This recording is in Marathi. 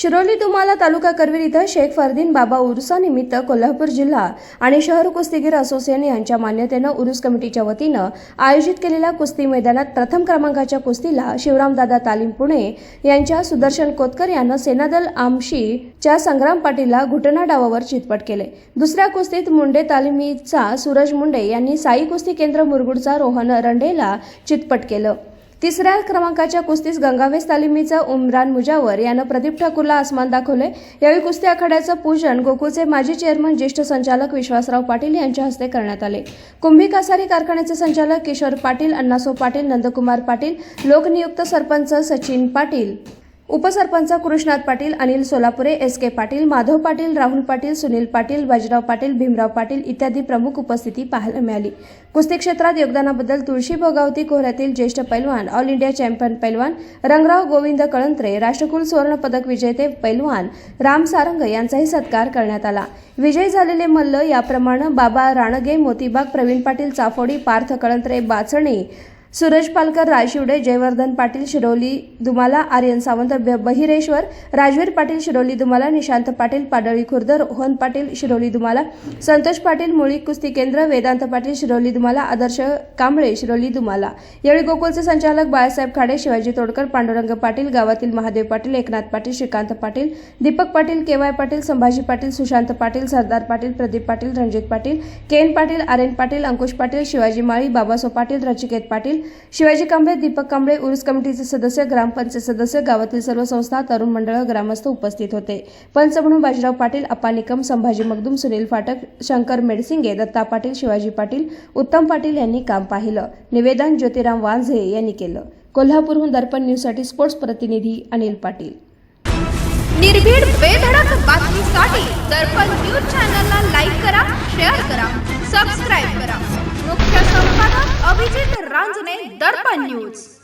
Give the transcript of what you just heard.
शिरोली तुम्हाला तालुका करवीर इथं शेख फरदीन बाबा उरुसानिमित्त कोल्हापूर जिल्हा आणि शहर कुस्तीगीर असोसिएशन यांच्या मान्यतेनं उरुस कमिटीच्या वतीनं आयोजित केलेल्या कुस्ती मैदानात प्रथम क्रमांकाच्या कुस्तीला शिवरामदादा तालीम पुणे यांच्या सुदर्शन कोतकर यानं सेनादल आमशीच्या संग्राम पाटीलला घुटना डावावर चितपट केले. दुसऱ्या कुस्तीत मुंडे तालिमीचा सूरज मुंडे यांनी साई कुस्ती केंद्र मुरगुडचा रोहन रंडेला चितपट केलं. तिसऱ्या क्रमांकाच्या कुस्तीस गंगावेस तालिमीचा उमरान मुजावर यानं प्रदीप ठाकूरला आसमान दाखवले. यावेळी कुस्ती आखाड्याचं पूजन गोकुळचे माजी चेअरमन ज्येष्ठ संचालक विश्वासराव पाटील यांच्या हस्ते करण्यात आले. कुंभी कासारी कारखान्याचे संचालक किशोर पाटील अण्णासो पाटील नंदकुमार पाटील लोकनियुक्त सरपंच सचिन पाटील उपसरपंच कृष्णात पाटील अनिल सोलापुरे एस के पाटील माधव पाटील राहुल पाटील सुनील पाटील बाजीराव पाटील भीमराव पाटील इत्यादी प्रमुख उपस्थिती पाहायला मिळाली. कुस्ती क्षेत्रात योगदानाबद्दल तुळशी भोगावती कोहऱ्यातील ज्येष्ठ पैलवान ऑल इंडिया चॅम्पियन पैलवान रंगराव गोविंद कळंत्रे राष्ट्रकुल सुवर्ण पदक विजेते पैलवान राम सारंग यांचाही सत्कार करण्यात आला. विजयी झालेले मल्ल याप्रमाणे बाबा राणगे मोतीबाग प्रवीण पाटील चाफोडी पार्थ कळंत्रे बाचणे सूरज पालकर रायशिवडे जयवर्धन पाटील शिरोली दुमाला आर्यन सावंत ब- बहिरेश्वर राजवीर पाटील शिरोली दुमाला निशांत पाटील पाडळी खुर्द रोहन पाटील शिरोली दुमाला संतोष पाटील मुळी कुस्ती केंद्र वेदांत पाटील शिरोली दुमाला आदर्श कांबळे शिरोली दुमाला. यावेळी गोकुळचे संचालक बाळासाहेब खाडे शिवाजी तोडकर पांडुरंग पाटील गावातील महादेव पाटील एकनाथ पाटील श्रीकांत पाटील दीपक पाटील केवाय पाटील संभाजी पाटील सुशांत पाटील सरदार पाटील प्रदीप पाटील रणजित पाटील केन पाटील आर्यन पाटील अंकुश पाटील शिवाजी माळी बाबासो पाटील रचिकेत पाटील शिवाजी कांबळे दीपक कांबळे उर्स कमिटीचे सदस्य ग्रामपंचायत सदस्य गावातील सर्व संस्था तरुण मंडळ ग्रामस्थ उपस्थित होते. पंच म्हणून बाजीराव पाटील अप्पा निकम संभाजी मगदूम सुनील फाटक शंकर मेडसिंगे दत्ता पाटील शिवाजी पाटील उत्तम पाटील यांनी काम पाहिलं. निवेदन ज्योतिराम वांझे यांनी केलं. कोल्हापूरहून दर्पण न्यूजसाठी स्पोर्ट्स प्रतिनिधी अनिल पाटील. निर्भीड बेधडक Darba News.